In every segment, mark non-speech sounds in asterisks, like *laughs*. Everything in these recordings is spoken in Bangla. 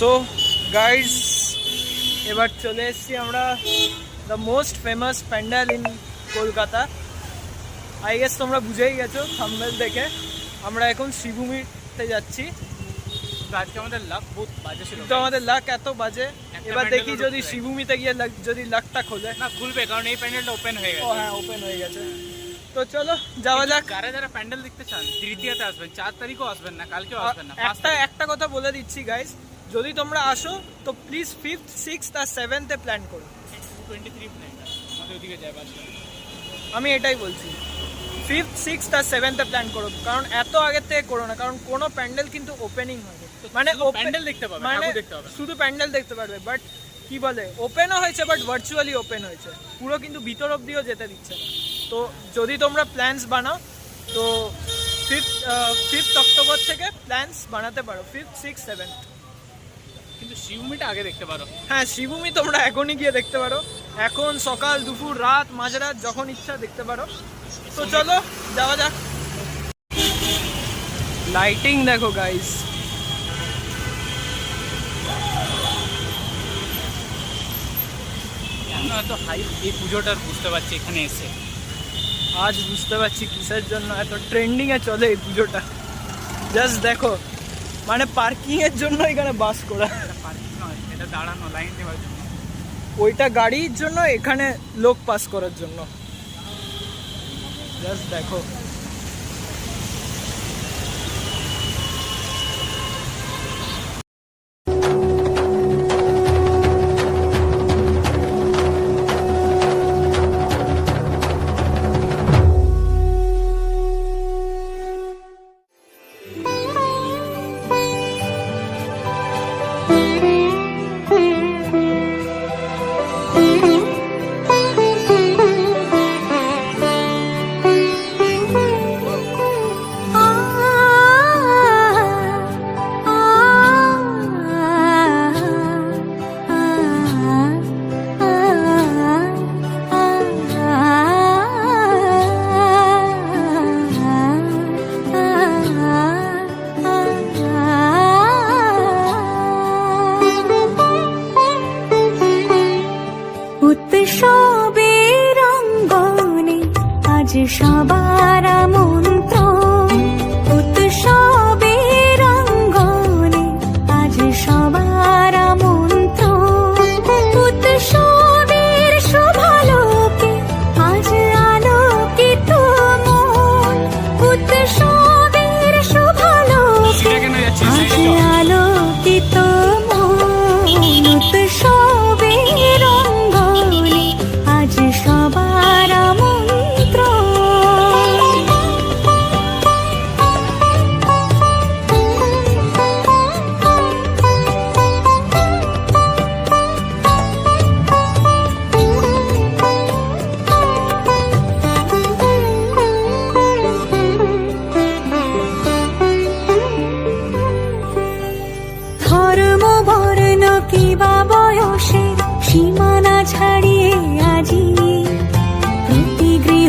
সো গাইডস এবার চলে এসছি আমরা the most famous pandal in Kolkata I guess তোমরা বুঝেই গেছো থাম্বেল দেখে। আমরা এখন শ্রীভূমিতে যাচ্ছি। আজকে আমাদের বহুত বাজে ছিল তো আমাদের লাক এত বাজে। এবার দেখি যদি শ্রীভূমিতে গিয়ে যদি লাকটা খোলে। না খুলবে কারণ এই প্যান্ডেলটা ওপেন হয়ে গেছে। হ্যাঁ ওপেন হয়ে গেছে। তো চলো যাওয়া যাক। যারা যারা প্যান্ডেল দেখতে চান তৃতীয়তে আসবেন চার তারিখও আসবেন না কালকেও আসবেন না একটা একটা কথা বলে দিচ্ছি গাইস যদি তোমরা আসো তো প্লিজ ফিফথ সিক্সথ আর সেভেন্থে প্ল্যান করো। আমি এটাই বলছি। ফিফথ সিক্সথ আর সেভেন্থে প্ল্যান করো। কারণ এত আগের থেকে করো না। কারণ কোনো প্যান্ডেল কিন্তু ওপেনিং হয়নি। মানে প্যান্ডেল দেখতে পাবে, মানে শুধু প্যান্ডেল দেখতে পারবে। বাট কি বলে ওপেনও হয়েছে বাট ভার্চুয়ালি ওপেন হয়েছে। পুরো কিন্তু ভিতর অবধিও যেতে দিচ্ছে না। তো যদি তোমরা প্ল্যানস বানাও তো ফিফথ ফিফথ অক্টোবর থেকে প্ল্যানস বানাতে পারো। ফিফথ সিক্স সেভেন্থ কিন্তু শিবমিটা আগে দেখতে পারো। হ্যাঁ শিবভূমি তোমরা এখনই গিয়ে দেখতে পারো। এখন সকাল দুপুর রাত মাঝরাত যখন ইচ্ছা দেখতে পারো। তো চলো যাওয়া যাক। লাইটিং দেখো গাইস এত হাই এই পুজোটার বুঝতে পারছি এখানে এসে। আজ বুঝতে পারছি কিসের জন্য এত ট্রেন্ডিং এ চলে এই পুজোটা। জাস্ট দেখো মানে পার্কিং এর জন্য এখানে বাস করা। এটা দাঁড়ানো লাইন দেওয়ার জন্য। ওইটা গাড়ির জন্য, এখানে লোক পাস করার জন্য। জাস্ট দেখো। আজ সবার মন্ত্র আজ সবার মন্ত্র উৎসবের শোভালোকে আজ আলোকিত মন। উৎসবের শোভালোকে সেটা কেন যাচ্ছে? আজ আলোকিত মন। উৎসবের অঙ্গনে আজ সবার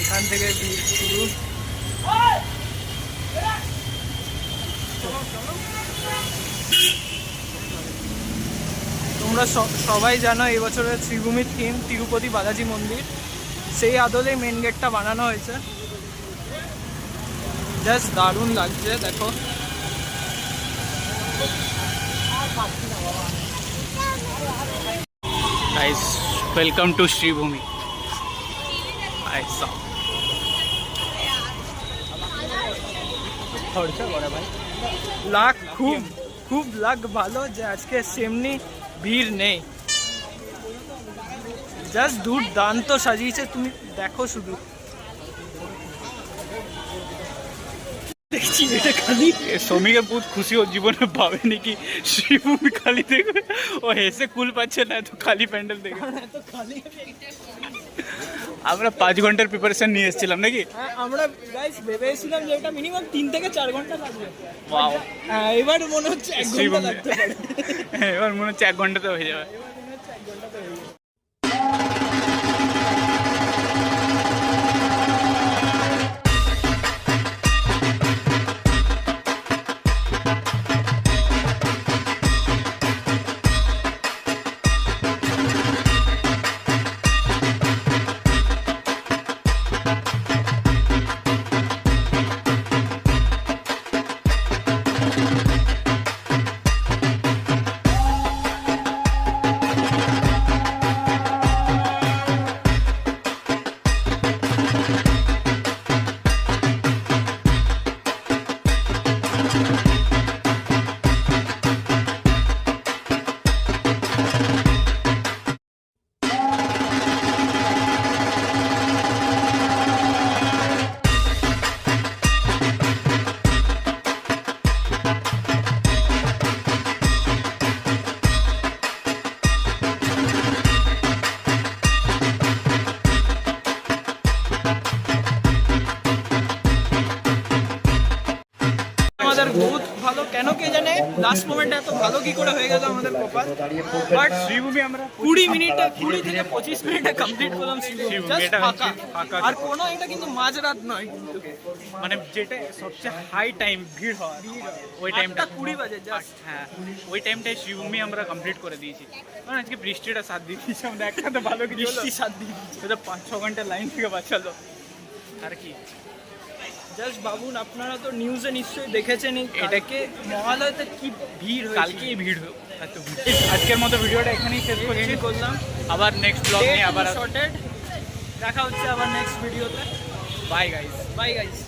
এখান থেকে ভিড় শুরু তোমরা সবাই জানো এই বছরের শ্রীভূমির থিম তিরুপতি বালাজি মন্দির। সেই আদলে মেন গেটটা বানানো হয়েছে। জাস্ট দারুণ লাগছে দেখো। ওয়েলকাম টু শ্রীভূমি খরচা করে ভাই। লাক খুব খুব লাক ভালো যে আজকে সেমনি ভিড় নেই জাস্ট দুর্দান্ত সাজিয়েছে তুমি দেখো শুধু দেখছি এটা খালি এ শ্রমিকের বহুত খুশি ও জীবনে ভাবেনি কি শ্রীভূমি খালি দেখবে ও হেসে কুল পাচ্ছে না এত খালি প্যান্ডেল দেখে এত খালি আমরা পাঁচ ঘণ্টার প্রিপারেশন নিয়ে এসেছিলাম নাকি? হ্যাঁ, আমরা গাইস ভেবেছিলাম যে এটা মিনিমাম তিন থেকে চার ঘণ্টা লাগবে. হ্যাঁ, এবার মনে হচ্ছে এক ঘণ্টা লাগতে পারে। *laughs* এবার মনে হচ্ছে এক ঘন্টাতে হয়ে যাবে। বহুত ভালো। কেন কে জানে? লাস্ট মোমেন্টে এত ভালো কি করে হয়ে গেল আমাদের গোপাল বাট শ্রীভূমি আমরা কুড়ি মিনিটে কুড়ি থেকে পঁচিশ মিনিটে কমপ্লিট করলাম শ্রীভূমি, জাস্ট ফাঁকা। আর কোনো এটা কিন্তু মাঝরাত নয়। কিন্তু মানে যেটা সবচেয়ে হাই টাইম ভিড় হয়। ওই টাইমটা কুড়ি বাজে জাস্ট হ্যাঁ। ওই টাইমটায় শ্রীভূমি আমরা কমপ্লিট করে দিয়েছি। কারণ আজকে বৃষ্টিটা সাথ দিয়ে দিয়েছি আমরা একসাথে ভালো বৃষ্টি সাত দিন এটা পাঁচ ছ ঘণ্টা লাইন থেকে বাঁচালো। আর কি? জাস্ট ভাবুন আপনারা তো নিউজে নিশ্চয়ই দেখেছেনই এটাকে মহালয়তে কি ভিড় কালকেই ভিড় এত ভিড়। আজকের মতো ভিডিওটা এখানেই শেষ করছি করলাম। আবার নেক্সট ব্লগ নিয়ে আবার শর্টেড দেখা হচ্ছে আবার নেক্সট ভিডিওতে বাই গাইস বাই গাইস